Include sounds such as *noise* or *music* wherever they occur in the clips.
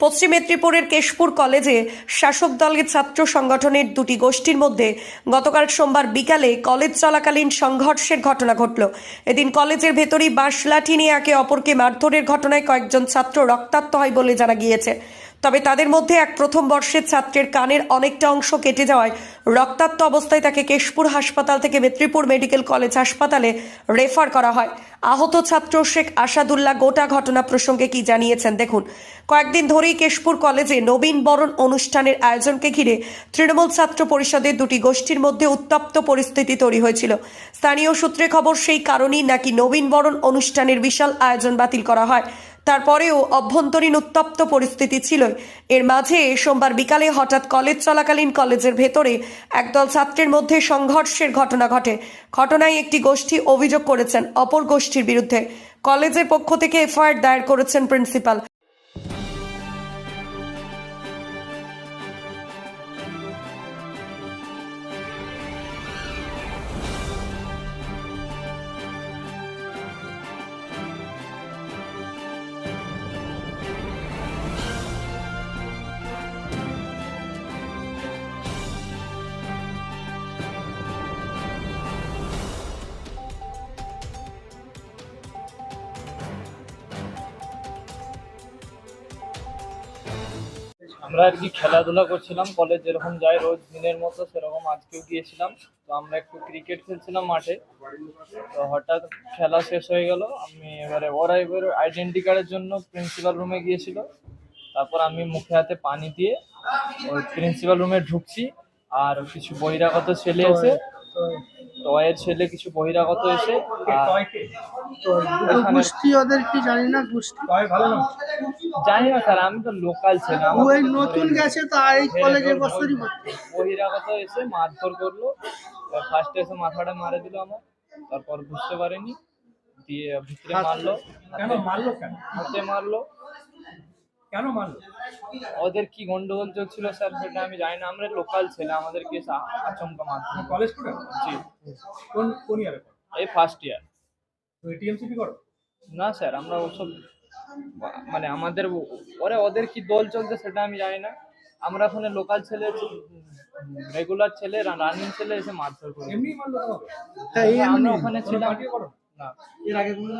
পশ্চিম মেদিনীপুরের কেশপুর কলেজে শাসক দলের ছাত্র সংগঠনের দুটি গোষ্ঠীর মধ্যে গতকাল সোমবার বিকালে কলেজ চলাকালীন সংঘর্ষের ঘটনা ঘটল। এদিন কলেজের ভেতরই বাঁশ লাঠি নিয়ে একে অপরকে মারধরের ঘটনায় কয়েকজন ছাত্র রক্তাক্ত হয় বলে জানা গিয়েছে। তবে তাদের মধ্যে এক প্রথম বর্ষের ছাত্রের কানের অনেকটা অংশ কেটে যাওয়ায় রক্তাক্ত অবস্থায় তাকে কেশপুর হাসপাতাল থেকে মেদিনীপুর মেডিকেল কলেজ হাসপাতালে রেফার করা হয়। আহত ছাত্র শেখ আসাদুল্লাহ গোটা ঘটনা প্রসঙ্গে কি জানিয়েছেন দেখুন। কয়েকদিন ধরেই কেশপুর কলেজে নবীন বরণ অনুষ্ঠানের আয়োজনকে ঘিরে তৃণমূল ছাত্র পরিষদের দুটি গোষ্ঠীর মধ্যে উত্তপ্ত পরিস্থিতি তৈরি হয়েছিল। স্থানীয় সূত্রে খবর, সেই কারণেই নাকি নবীন বরণ অনুষ্ঠানের বিশাল আয়োজন বাতিল করা হয়। তারপরেও অভ্যন্তরীণ উত্তপ্ত পরিস্থিতি ছিল এর মাঝে সোমবার বিকালে হঠাৎ কলেজ চলাকালীন কলেজের ভেতরে একদল ছাত্রের মধ্যে সংঘর্ষের ঘটনা ঘটে। ঘটনায় একটি গোষ্ঠী অভিযোগ করেছেন অপর গোষ্ঠীর বিরুদ্ধে। কলেজের পক্ষ থেকে এফআইআর দায়ের করেছেন প্রিন্সিপাল। আমরা আর কি খেলাধুলা করছিলাম কলেজ যেরকম যাই রোজ দিনের মতো সেরকম আজকেও গিয়েছিলাম। তো আমরা একটু ক্রিকেট খেলছিলাম মাঠে। তো হঠাৎ খেলা শেষ হয়ে গেল। আমি এবারে, ওরা এবার আইডেন্টি কার্ডের জন্য প্রিন্সিপাল রুমে গিয়েছিল। তারপর আমি মুখে হাতে পানি দিয়ে ওই প্রিন্সিপাল রুমে ঢুকছি। আর কিছু বহিরাগত ছেলে এসে টয়ের ছেলে কিছু বহিরাগত এসে গোষ্ঠী ওদের কি জানি না গোষ্ঠী। জানি না স্যার আমি তো লোকাল ছেলে ও আমার এই তো নতুন গেছে তা এই ধরে কলেজের ধরে বছরই বহিরাগত এসে মারধর করল ফার্স্টে এসে মাথাটা মারে দিল আমার তারপর বুঝতে পারিনি দিয়ে ভিতরে মারলো মারলো কেন? হাতে মারলো কেন মারলো? ওদের কি গন্ডগোল চলছিল স্যার সেটা আমি জানি না। আমরা লোকাল ছেলে আমাদের কেস আচমকা মারধর কলেজ স্টুডেন্ট জি। কোন কোন ইয়ারে এই ফার্স্ট ইয়ার তো এটিএমসিপি করো? না স্যার আমরা ওসব মানে আমাদের ওরা ওদের কি দল চলছে সেটা আমি জানি না। আমরা ওখানে লোকাল ছেলে রেগুলার ছেলে রানিং ছেলে এসে মারধর করি এমনি মারলো হ্যাঁ এই আমরা ওখানে ছিলাম। করো। না। এর আগে কোনো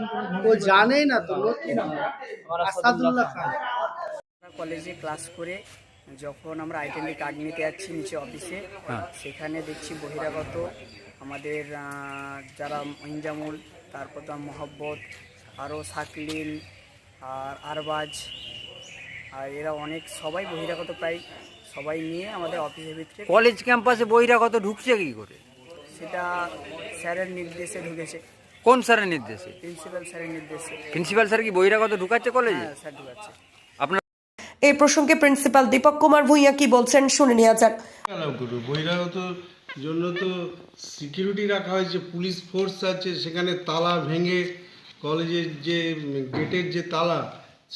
ও জানেই না তো নতুন আমার আসাদুল্লাহ খান। আমরা কলেজে ক্লাস করে যখন আমরা আইডেন্টি কার্ড নিতে যাচ্ছি নিচে অফিসে সেখানে দেখছি বহিরাগত আমাদের যারা ইনজামুল তারপর তো মহব্বত আরও সাকলিন আর আরবাজ আর এরা অনেক সবাই বহিরাগত প্রায় সবাই নিয়ে আমাদের অফিসের ভিতরে কলেজ ক্যাম্পাসে বহিরাগত ঢুকছে কি করে? সেটা স্যারের নির্দেশে ঢুকেছে। কোন স্যারের নির্দেশে? প্রিন্সিপাল স্যারের নির্দেশে। প্রিন্সিপাল স্যার কি বহিরাগত ঢুকাচ্ছে কলেজে? হ্যাঁ স্যার ঢুকাচ্ছে। এই প্রসঙ্গে প্রিন্সিপাল দীপক কুমার ভূঁইয়া কি বলছেন শুনে নেওয়া যাক বহিরাগত জন্য তো সিকিউরিটি রাখা হয়েছে পুলিশ ফোর্স আছে, সেখানে তালা ভেঙে কলেজের যে, গেটের যে তালা,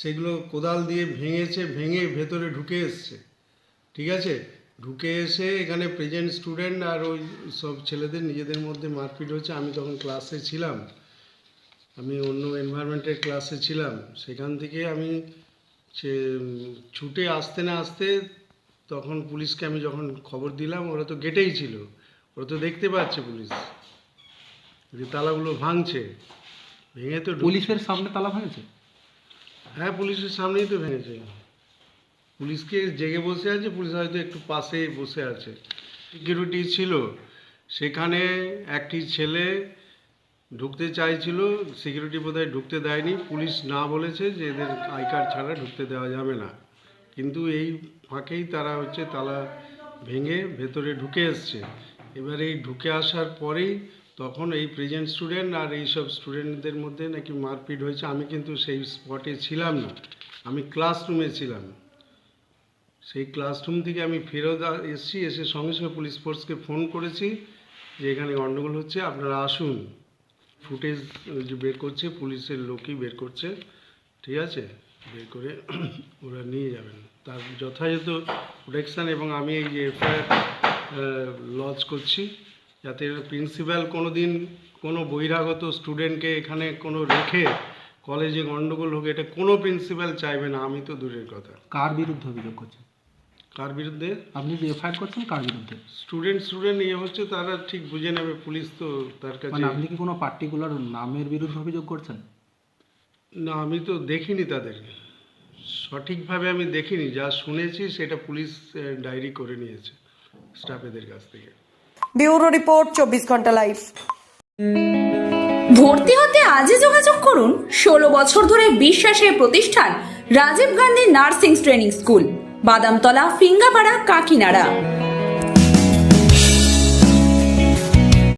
সেগুলো কোদাল দিয়ে ভেঙেছে, ভেঙে ভেতরে ঢুকে এসছে। ঠিক আছে? ঢুকে এসে এখানে প্রেজেন্ট স্টুডেন্ট আর ওই সব ছেলেদের নিজেদের মধ্যে মারপিট হচ্ছে আমি তখন ক্লাসে ছিলাম। আমি অন্য এনভায়রনমেন্টের ক্লাসে ছিলাম। সেখান থেকে আমি সে ছুটে আসতে না আসতে তখন পুলিশকে আমি যখন খবর দিলাম ওরা তো গেটেই ছিল। ওরা তো দেখতে পাচ্ছে পুলিশ। যে তালাগুলো ভাঙছে। ভেঙে তো পুলিশের সামনে তালা ভাঙেছে? হ্যাঁ পুলিশের সামনেই তো ভেঙেছে। পুলিশকে জেগে বসে আছে পুলিশ হয়তো একটু পাশে বসে আছে। সিকিউরিটি ছিল। সেখানে একটি ছেলে ঢুকতে চাইছিল সিকিউরিটি বোধহয় ঢুকতে দেয়নি। পুলিশ না বলেছে যে এদের আই কার্ড ছাড়া ঢুকতে দেওয়া যাবে না। কিন্তু এই ফাঁকেই তারা হচ্ছে তালা ভেঙে ভেতরে ঢুকে এসছে। এবার এই ঢুকে আসার পরেই তখন এই প্রেজেন্ট স্টুডেন্ট আর এই সব স্টুডেন্টদের মধ্যে নাকি মারপিট হয়েছে। আমি কিন্তু সেই স্পটে ছিলাম না। আমি ক্লাসরুমে ছিলাম। সেই ক্লাসরুম থেকে আমি ফেরত এসেছি। এসে সঙ্গে সঙ্গে পুলিশ ফোর্সকে ফোন করেছি যে এখানে গণ্ডগোল হচ্ছে, আপনারা আসুন। ফুটেজ যে বের করছে, পুলিশের লোকই বের করছে, ঠিক আছে? বের করে *clears throat* ওরা নিয়ে যাবেন। তার যথাযথ প্রোটেকশান এবং আমি এই যে এফআইআর লজ করছি, যাতে প্রিন্সিপাল কোনো দিন কোনো বহিরাগত স্টুডেন্টকে এখানে কোনো রেখে কলেজে গন্ডগোল হোক, এটা কোনো প্রিন্সিপাল চাইবে না, আমি তো দূরের কথা। কার বিরুদ্ধে অভিযোগ করছেন? কার বিরুদ্ধে? আপনি যে এফআইআর করছেন কার বিরুদ্ধে? স্টুডেন্ট স্টুডেন্ট ইয়ে হচ্ছে তারা ঠিক বুঝে নেবে পুলিশ তো তার কাছে মানে আপনি কি কোনো পার্টিকুলার নামের বিরুদ্ধে অভিযোগ করছেন? না আমি তো দেখিনি তাদেরকে সঠিকভাবে আমি দেখিনি যা শুনেছি সেটা পুলিশ ডায়েরি করে নিয়েছে স্টাফেদের কাছ থেকে। ব্যুরো রিপোর্ট চব্বিশ ঘণ্টা লাইভ। ভর্তি হতে আজই যোগাযোগ করুন। ষোলো বছর ধরে বিশ্বাসের প্রতিষ্ঠান Rajiv Gandhi nursing training school. Badamtala Fingapara Kakinara.